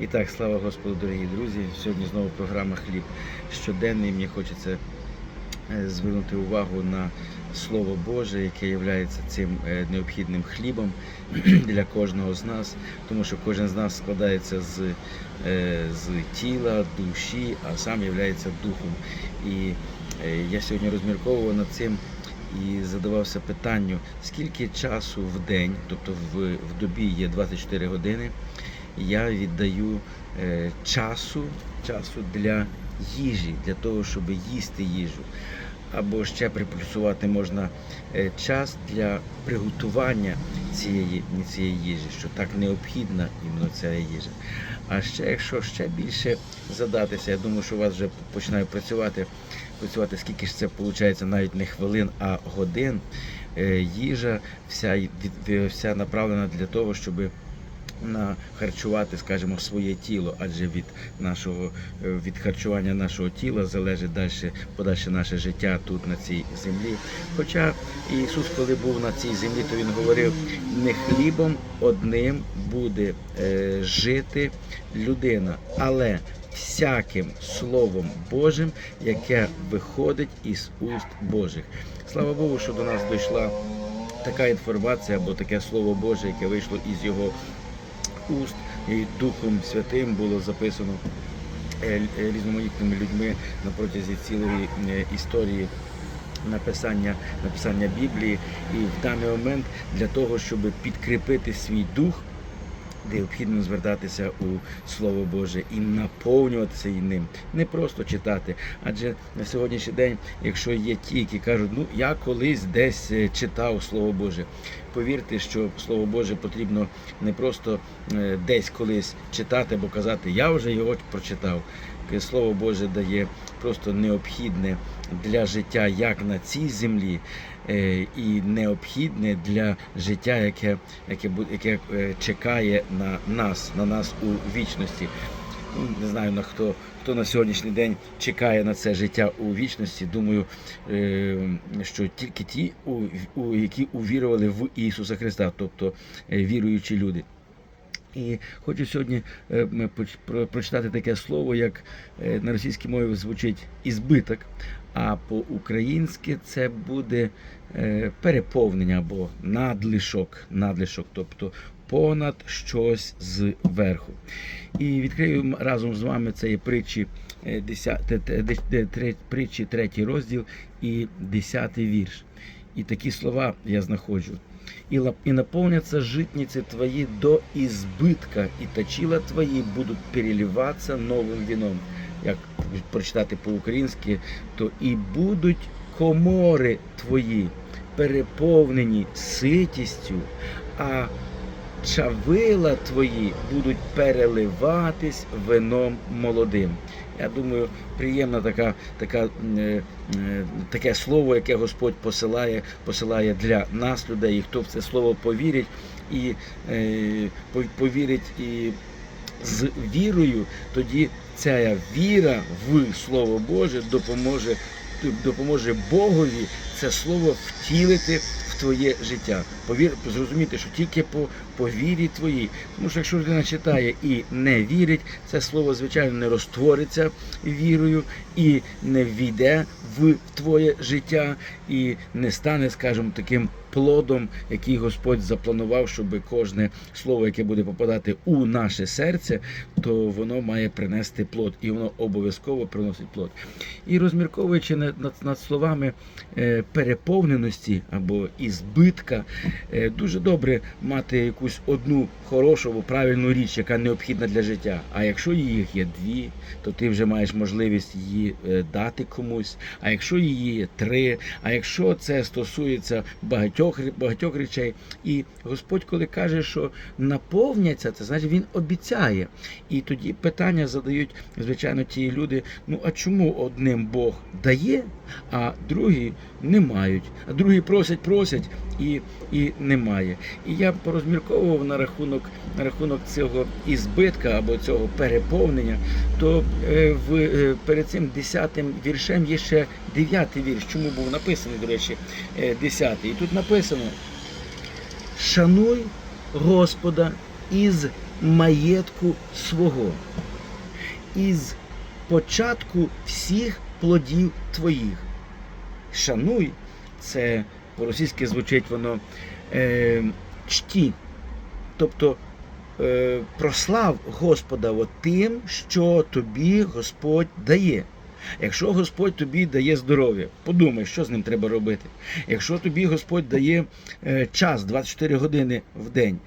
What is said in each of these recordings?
І так, слава Господу, дорогі друзі. Сьогодні знову програма Хліб щоденний. Мені хочеться е, звернути увагу на Слово Боже, яке є цим е, необхідним хлібом для кожного з нас, тому що кожен з нас складається з, е, з тіла, душі, а сам є духом. І я сьогодні розмірковував над цим і задавався питанню, скільки часу в день, тобто в, в добі є 24 години, я віддаю е, часу, часу для їжі, для того, щоб їсти їжу. Або ще приплюсувати можна е, час для приготування цієї, цієї їжі, що так необхідна іменно ця їжа. А ще, якщо ще більше задатися, я думаю, що у вас вже починає працювати, працювати скільки ж це виходить, навіть не хвилин, а годин. Е, Їжа вся, вся направлена для того, щоб харчувати, скажімо, своє тіло, адже від нашого е, від харчування нашого тіла залежить далі подальше наше життя тут на цій землі. Хоча Ісус, коли був на цій землі, то він говорив: не хлібом одним буде е, жити людина, але всяким словом Божим, яке виходить із уст Божих. Слава Богу, що до нас дійшла така інформація або таке слово Боже, яке вийшло із його уст і Духом Святим було записано е, е, різноманітними людьми на протязі цілої е, історії написання, написання Біблії. І в даний момент для того, щоб підкріпити свій дух, необхідно звертатися у Слово Боже і наповнюватися і ним, не просто читати. Адже на сьогоднішній день, якщо є ті, які кажуть, ну я колись десь е, читав Слово Боже, повірте, що Слово Боже потрібно не просто е, десь колись читати або казати, я вже його прочитав. Е, Слово Боже дає просто необхідне для життя як на цій землі, і необхідне для життя, яке, яке, яке е, чекає на нас, на нас у вічності. Ну, Не знаю на хто, хто на сьогоднішній день чекає на це життя у вічності. Думаю, е, що тільки ті, у, які увірували в Ісуса Христа, тобто е, віруючі люди. І хочу сьогодні е, прочитати таке слово, як е, на російській мові звучить ізбиток, а по-українськи це буде е, переповнення або надлишок, надлишок, тобто понад щось зверху. І відкрию разом з вами цієї притчі, е, 10, те- те- де- де- тре- притчі, третій розділ і десятий вірш. І такі слова я знаходжу. И, наполнятся житницы твои до избытка, и точила твои будут переливаться новим вином. Як прочитати по-українськи, то і будуть комори твої переповнені ситістю, а чавила твої будуть переливатись вином молодим. Я думаю, приємна така, така, е, е, таке слово, яке Господь посилає, посилає для нас, людей, і хто в це слово повірить і е, повірить і з вірою, тоді ця віра в Слово Боже допоможе, допоможе Богові це слово втілити твоє життя. Повір, зрозуміти, що тільки по, по вірі твоїй. Тому що якщо людина читає і не вірить, це слово, звичайно, не розтвориться вірою і не війде в твоє життя, і не стане, скажімо, таким плодом, який Господь запланував, щоб кожне слово, яке буде попадати у наше серце, то воно має принести плод, і воно обов'язково приносить плод. І розмірковуючи над, над, словами е, переповненості або ізбитка, е, дуже добре мати якусь одну хорошу правильну річ, яка необхідна для життя. А якщо їх є дві, то ти вже маєш можливість її е, дати комусь. А якщо її є три, а якщо це стосується багатьох ре- багатьох речей, і Господь, коли каже, що наповняться, це значить він обіцяє. І тоді питання задають, звичайно, ті люди: ну а чому одним Бог дає, а другі не мають, а другі просять, просять і, і немає. І я порозмірковував на рахунок на рахунок цього ізбитка або цього переповнення, то е, в, е, перед цим десятим віршем є ще дев'ятий вірш. Чому був написаний, до речі, е, десятий. І тут написано: Шануй Господа із маєтку свого, із початку всіх плодів твоїх. Шануй, це по-російськи звучить воно е, чті. Тобто е, прослав Господа тим, що тобі Господь дає. Якщо Господь тобі дає здоров'я, подумай, що з ним треба робити. Якщо тобі Господь дає е, час 24 години в день,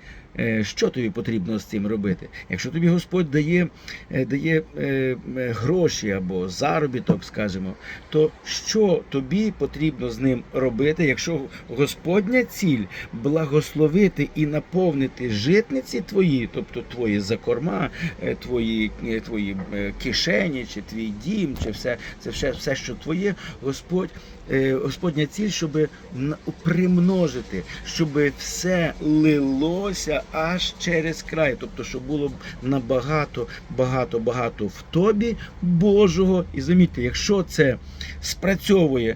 що тобі потрібно з цим робити? Якщо тобі Господь дає, е, дає е, е, гроші або заробіток, скажімо, то що тобі потрібно з ним робити, якщо Господня ціль благословити і наповнити житниці твої, тобто твої закорма, е, твої, е, твої е, кишені, чи твій дім, чи все це все, все, що твоє, Господь, е, Господня ціль, щоб примножити, щоб все лилося аж через край, тобто, щоб було набагато, багато, багато в тобі Божого. І замітьте, якщо це спрацьовує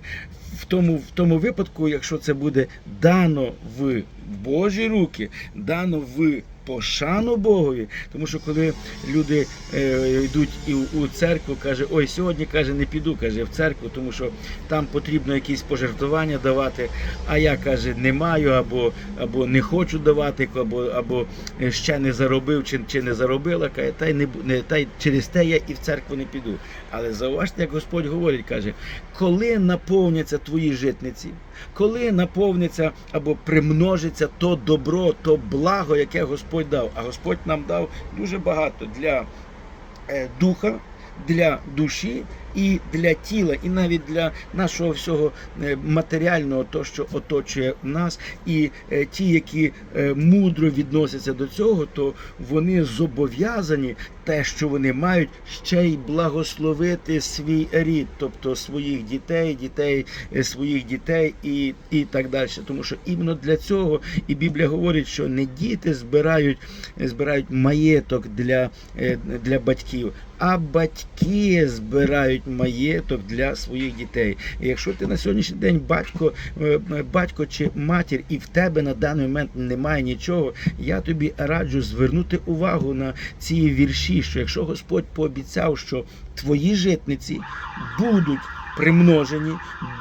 в тому, в тому випадку, якщо це буде дано в Божі руки, дано в пошану Богові, тому що коли люди е, йдуть і у, церкву, каже, ой, сьогодні каже, не піду, каже, в церкву, тому що там потрібно якісь пожертвування давати, а я каже, не маю, або, або не хочу давати, або, або ще не заробив, чи, чи не заробила, каже, та й не, не та й через те я і в церкву не піду. Але зауважте, як Господь говорить, каже, коли наповняться твої житниці, коли наповниться або примножиться то добро, то благо, яке Господь дав. А Господь нам дав дуже багато для е, духа, для душі і для тіла, і навіть для нашого всього е, матеріального, то, що оточує нас, і е, ті, які е, мудро відносяться до цього, то вони зобов'язані те, що вони мають, ще й благословити свій рід, тобто своїх дітей, дітей своїх дітей і, і так далі. Тому що іменно для цього і Біблія говорить, що не діти збирають, збирають маєток для, для батьків, а батьки збирають маєток для своїх дітей. І якщо ти на сьогоднішній день батько, е, батько чи матір, і в тебе на даний момент немає нічого, я тобі раджу звернути увагу на ці вірші, що якщо Господь пообіцяв, що твої житниці будуть примножені,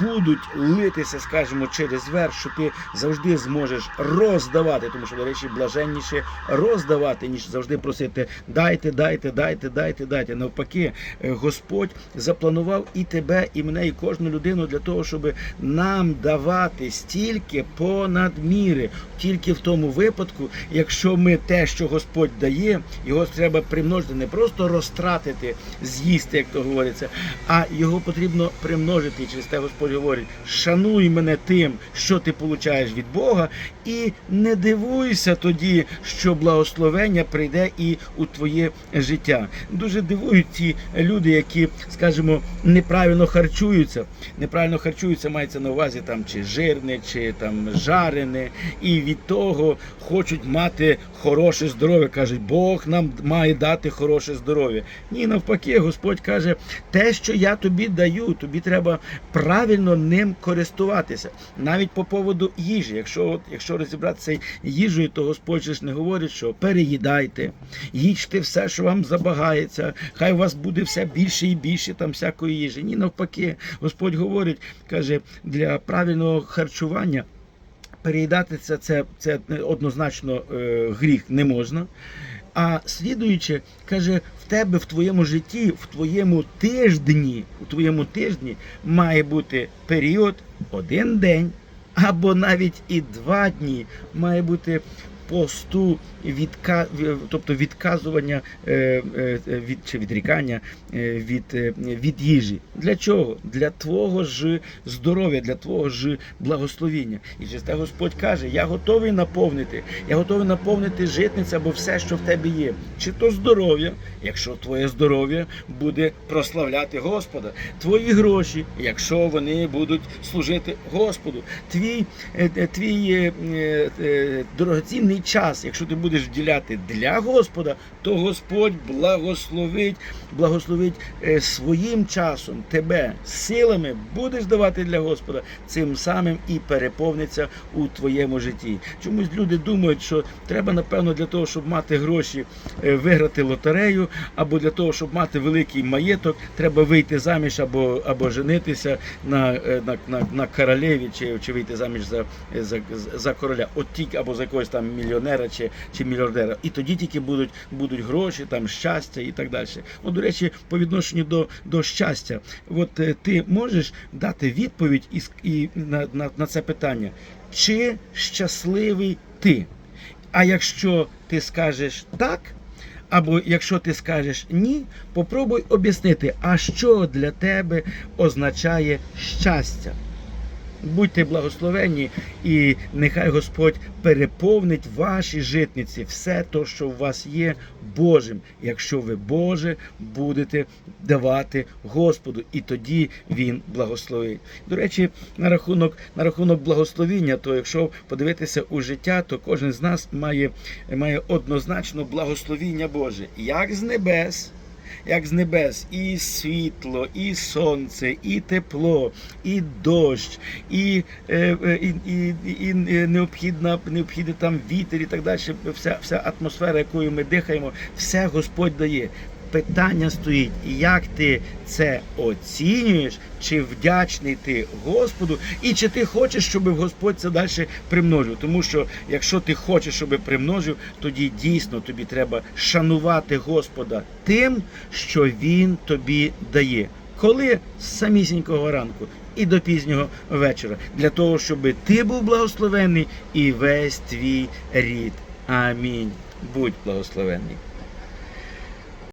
будуть литися, скажімо, через верх, що ти завжди зможеш роздавати, тому що, до речі, блаженніше роздавати, ніж завжди просити дайте, дайте, дайте, дайте, дайте. Навпаки, е, Господь запланував і тебе, і мене, і кожну людину для того, щоб нам давати стільки понад міри, тільки в тому випадку, якщо ми те, що Господь дає, його треба примножити, не просто розтратити, з'їсти, як то говориться, а його потрібно примножити. І через те Господь говорить: шануй мене тим, що ти получаєш від Бога, і не дивуйся тоді, що благословення прийде і у твоє життя. Дуже дивують ті люди, які, скажімо, неправильно харчуються. Неправильно харчуються, мається на увазі там чи жирне, чи там жарене, і від того хочуть мати хороше здоров'я. кажуть, Бог нам має дати хороше здоров'я. Ні, навпаки, Господь каже, те, що я тобі даю, тобі треба правильно ним користуватися. Навіть по поводу їжі. Якщо, от, якщо розібратися їжею, то Господь ж не говорить, що переїдайте, їжте все, що вам забагається, хай у вас буде все більше і більше там всякої їжі. Ні, навпаки, Господь говорить, каже, для правильного харчування. Переїдати це, це, це однозначно е, гріх не можна. А слідуючи, каже, в тебе в твоєму житті, в твоєму тижні, у твоєму тижні має бути період один день або навіть і два дні. Має бути посту відка... тобто відказування е, е, від чи відрікання е, від, е, від їжі. Для чого? Для твого ж здоров'я, для твого ж благословіння. І через те Господь каже: Я готовий наповнити, я готовий наповнити житниця або все, що в тебе є. Чи то здоров'я, якщо твоє здоров'я буде прославляти Господа, твої гроші, якщо вони будуть служити Господу, твій, е, е, твій е, е, е, дорогоцінний свій час, якщо ти будеш вділяти для Господа, то Господь благословить, благословить е, своїм часом тебе силами будеш давати для Господа, цим самим і переповниться у твоєму житті. Чомусь люди думають, що треба, напевно, для того, щоб мати гроші, е, виграти лотерею, або для того, щоб мати великий маєток, треба вийти заміж або, або женитися на, е, на, на, на королеві, чи, чи вийти заміж за, за, за короля, от тільки або за якогось там мільйонера чи, чи мільярдера. І тоді тільки будуть, будуть гроші, там щастя і так далі. От, до речі, по відношенню до, до щастя, от е, ти можеш дати відповідь і, і на, на, на це питання, чи щасливий ти? А якщо ти скажеш так, або якщо ти скажеш ні, попробуй об'яснити, а що для тебе означає щастя. Будьте благословенні, і нехай Господь переповнить ваші житниці, все то, що у вас є Божим, якщо ви Боже будете давати Господу, і тоді Він благословить. До речі, на рахунок, на рахунок благословіння, то якщо подивитися у життя, то кожен з нас має, має однозначно благословіння Боже, як з небес як з небес, і світло, і сонце, і тепло, і дощ, і, е, е, і, і, і, і необхідна, необхідний там вітер і так далі. Вся, вся атмосфера, якою ми дихаємо, все Господь дає. Питання стоїть, як ти це оцінюєш, чи вдячний ти Господу, і чи ти хочеш, щоб Господь це далі примножив. Тому що якщо ти хочеш, щоб примножив, тоді дійсно тобі треба шанувати Господа тим, що Він тобі дає. Коли з самісінького ранку і до пізнього вечора, для того, щоб ти був благословений і весь твій рід. Амінь. Будь благословений.